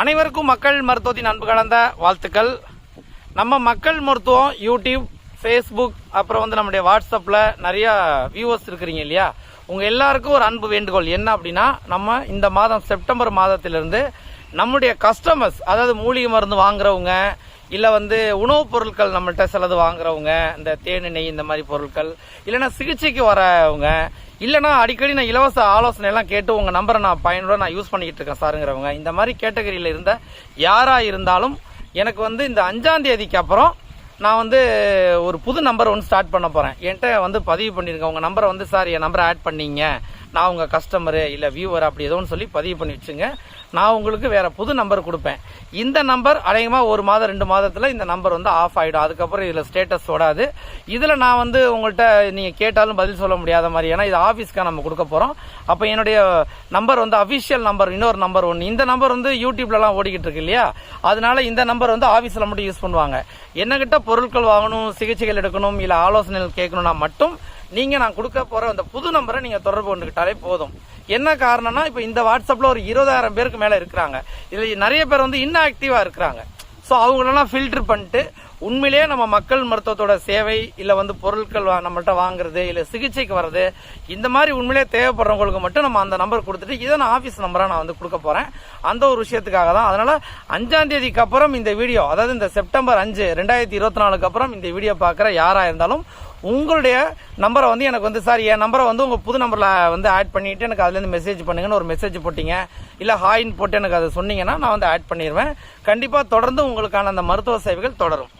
அனைவருக்கும் மக்கள் மருத்துவத்தின் அன்பு கலந்த வாழ்த்துக்கள். நம்ம மக்கள் மருத்துவம் யூடியூப் ஃபேஸ்புக் அப்புறம் வந்து நம்முடைய வாட்ஸ்அப்பில் நிறையா வியூவர்ஸ் இருக்கிறீங்க இல்லையா? உங்கள் எல்லாருக்கும் ஒரு அன்பு வேண்டுகோள். என்ன அப்படின்னா நம்ம இந்த மாதம் செப்டம்பர் மாதத்திலிருந்து நம்முடைய கஸ்டமர்ஸ் அதாவது மூலிகை மருந்து வாங்குறவங்க இல்லை வந்து உணவுப் பொருட்கள் நம்மள்கிட்ட சிலது வாங்குறவங்க இந்த தேனி நெய் இந்த மாதிரி பொருட்கள் இல்லைன்னா சிகிச்சைக்கு வரவங்க இல்லைன்னா அடிக்கடி நான் இலவச ஆலோசனை எல்லாம் கேட்டு உங்கள் நம்பரை நான் பயனுடன் நான் யூஸ் பண்ணிக்கிட்டு இருக்கேன் சாருங்கிறவங்க. இந்த மாதிரி கேட்டகரியில் இருந்த யாராக இருந்தாலும் எனக்கு வந்து இந்த அஞ்சாம் தேதிக்கு அப்புறம் நான் வந்து ஒரு புது நம்பர் ஒன்று ஸ்டார்ட் பண்ண போகிறேன் என்கிட்ட வந்து பதிவு பண்ணியிருக்கேன் உங்கள் நம்பரை வந்து சார் என் நம்பரை ஆட் பண்ணீங்க. நான் உங்கள் கஸ்டமரு இல்லை வியூவர் அப்படி ஏதோ ஒன்று சொல்லி பதிவு பண்ணி வச்சுங்க. நான் உங்களுக்கு வேற புது நம்பர் கொடுப்பேன். இந்த நம்பர் அநேகமாக ஒரு மாதம் ரெண்டு மாதத்தில் இந்த நம்பர் வந்து ஆஃப் ஆகிடும் அதுக்கப்புறம் இதில் ஸ்டேட்டஸ் ஓடாது. இதில் நான் வந்து உங்கள்கிட்ட நீங்கள் கேட்டாலும் பதில் சொல்ல முடியாத மாதிரி. ஏன்னா இது ஆஃபீஸ்க்காக நம்ம கொடுக்க போகிறோம் அப்போ என்னுடைய நம்பர் வந்து அஃபிஷியல் நம்பர் இன்னொரு நம்பர் ஒன்று இந்த நம்பர் வந்து யூடியூப்லலாம் ஓடிக்கிட்டு இருக்கு இல்லையா? அதனால இந்த நம்பர் வந்து ஆஃபீஸில் மட்டும் யூஸ் பண்ணுவாங்க. என்னகிட்ட பொருட்கள் வாங்கணும் சிகிச்சைகள் எடுக்கணும் இல்லை ஆலோசனைகள் கேட்கணும்னா மட்டும் நீங்கள் நான் கொடுக்க போகிற அந்த புது நம்பரை நீங்கள் தொடர்பு கொண்டுக்கிட்டாலே போதும். என்ன காரணம்னா இப்போ இந்த வாட்ஸ்அப்பில் ஒரு இருபதாயிரம் பேருக்கு மேலே இருக்கிறாங்க. இதில் நிறைய பேர் வந்து இன்ஆக்டிவாக இருக்கிறாங்க. ஸோ அவங்களெல்லாம் ஃபில்டர் பண்ணிட்டு உண்மையிலேயே நம்ம மக்கள் மருத்துவத்தோட சேவை இல்லை வந்து பொருட்கள் வா- நம்மள்கிட்ட வாங்குறது இல்லை சிகிச்சைக்கு வர்றது இந்த மாதிரி உண்மையிலேயே தேவைப்படுறவங்களுக்கு மட்டும் நம்ம அந்த நம்பர் கொடுத்துட்டு இதை நான் ஆஃபீஸ் நம்பராக நான் வந்து கொடுக்க போகிறேன் அந்த ஒரு விஷயத்துக்காக தான். அதனால் அஞ்சாம் தேதிக்கு அப்புறம் இந்த வீடியோ அதாவது இந்த செப்டம்பர் அஞ்சு ரெண்டாயிரத்தி இருபத்தி நாலுக்கு அப்புறம் இந்த வீடியோ பார்க்குற யாராக இருந்தாலும் உங்களுடைய நம்பரை வந்து எனக்கு வந்து சார் என் நம்பரை வந்து உங்கள் புது நம்பரில் வந்து ஆட் பண்ணிவிட்டு எனக்கு அதுலேருந்து மெசேஜ் பண்ணுங்கன்னு ஒரு மெசேஜ் போட்டிங்க. இல்லை ஹாயின் போட்டு எனக்கு அதை சொன்னீங்கன்னா நான் வந்து ஆட் பண்ணிடுவேன் கண்டிப்பாக தொடர்ந்து உங்களுக்கான அந்த மருத்துவ சேவைகள் தொடரும்.